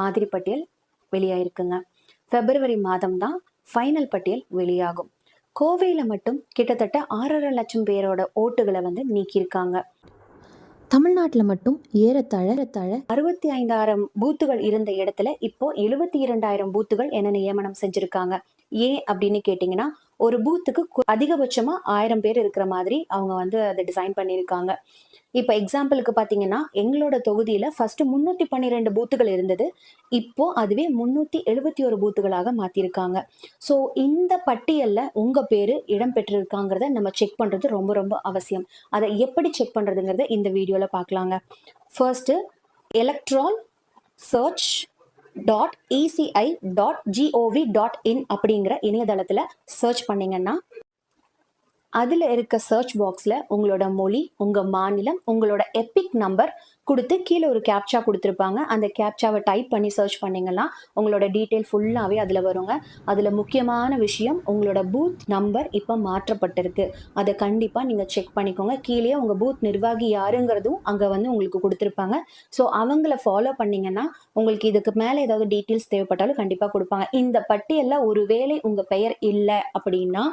மாதிரி பட்டியல் வெளியாயிருக்குங்க. பிப்ரவரி மாதம் தான் ஃபைனல் பட்டியல் வெளியாகும். கோவையில் மட்டும் கிட்டத்தட்ட ஆறரை லட்சம் பேரோட ஓட்டுகளை வந்து நீக்கியிருக்காங்க. தமிழ்நாட்டில் மட்டும் ஏறத்தாழ ஏறத்தாழ அறுபத்தி ஐந்தாயிரம் பூத்துகள் இருந்த இடத்துல இப்போ எழுபத்தி இரண்டாயிரம் பூத்துகள் என நியமனம் செஞ்சிருக்காங்க. ஏன் அப்படின்னு கேட்டிங்கன்னா ஒரு பூத்துக்கு அதிகபட்சமாக ஆயிரம் பேர் இருக்கிற மாதிரி அவங்க வந்து அதை டிசைன் பண்ணியிருக்காங்க. இப்போ எக்ஸாம்பிளுக்கு பார்த்தீங்கன்னா எங்களோட தொகுதியில் ஃபர்ஸ்ட் முந்நூற்றி பன்னிரெண்டு பூத்துகள் இருந்தது. இப்போ அதுவே முந்நூற்றி எழுபத்தி ஒரு பூத்துகளாக மாற்றிருக்காங்க ஸோ இந்த பட்டியலில் உங்கள் பேர் இடம் பெற்றிருக்காங்கிறத நம்ம செக் பண்ணுறது ரொம்ப ரொம்ப அவசியம். அதை எப்படி செக் பண்ணுறதுங்கிறத இந்த வீடியோவில் பார்க்கலாங்க first electoral search dot ECI dot GOV dot in அப்படிங்கிற இணையதளத்தில் சர்ச் பண்ணீங்கன்னா அதில் இருக்க சர்ச் பாக்ஸில் உங்களோட மொழி உங்கள் மாநிலம் உங்களோட எபிக் நம்பர் கொடுத்து கீழே ஒரு கேப்சா கொடுத்துருப்பாங்க. அந்த கேப்சாவை டைப் பண்ணி சர்ச் பண்ணீங்கன்னா உங்களோட டீட்டெயில் ஃபுல்லாகவே அதில் வருங்க. அதில் முக்கியமான விஷயம் உங்களோட பூத் நம்பர் இப்போ மாற்றப்பட்டிருக்கு. அதை கண்டிப்பாக நீங்கள் செக் பண்ணிக்கோங்க. கீழே உங்கள் பூத் நிர்வாகி யாருங்கிறதும் அங்கே வந்து உங்களுக்கு கொடுத்துருப்பாங்க. ஸோ அவங்கள ஃபாலோ பண்ணிங்கன்னா உங்களுக்கு இதுக்கு மேலே ஏதாவது டீட்டெயில்ஸ் தேவைப்பட்டாலும் கண்டிப்பாக கொடுப்பாங்க. இந்த பட்டியலில் ஒருவேளை உங்கள் பெயர் இல்லை அப்படின்னா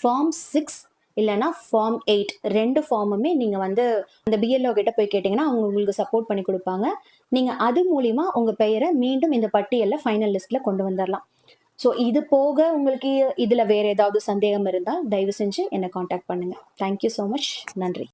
ஃபார்ம் சிக்ஸ் இல்லைன்னா ஃபார்ம் எயிட் ரெண்டு ஃபார்முமே நீங்கள் வந்து அந்த பிஎல்ஓ கிட்ட போய் கேட்டிங்கன்னா அவங்க உங்களுக்கு சப்போர்ட் பண்ணி கொடுப்பாங்க. நீங்கள் அது மூலிமா உங்கள் பெயரை மீண்டும் இந்த பட்டியலில் ஃபைனல் லிஸ்ட்டில் கொண்டு வந்துடலாம் ஸோ இது போக உங்களுக்கு இதில் வேறு ஏதாவது சந்தேகம் இருந்தால் தயவு செஞ்சு என்னை காண்டாக்ட் பண்ணுங்கள் தேங்க்யூ ஸோ மச் நன்றி.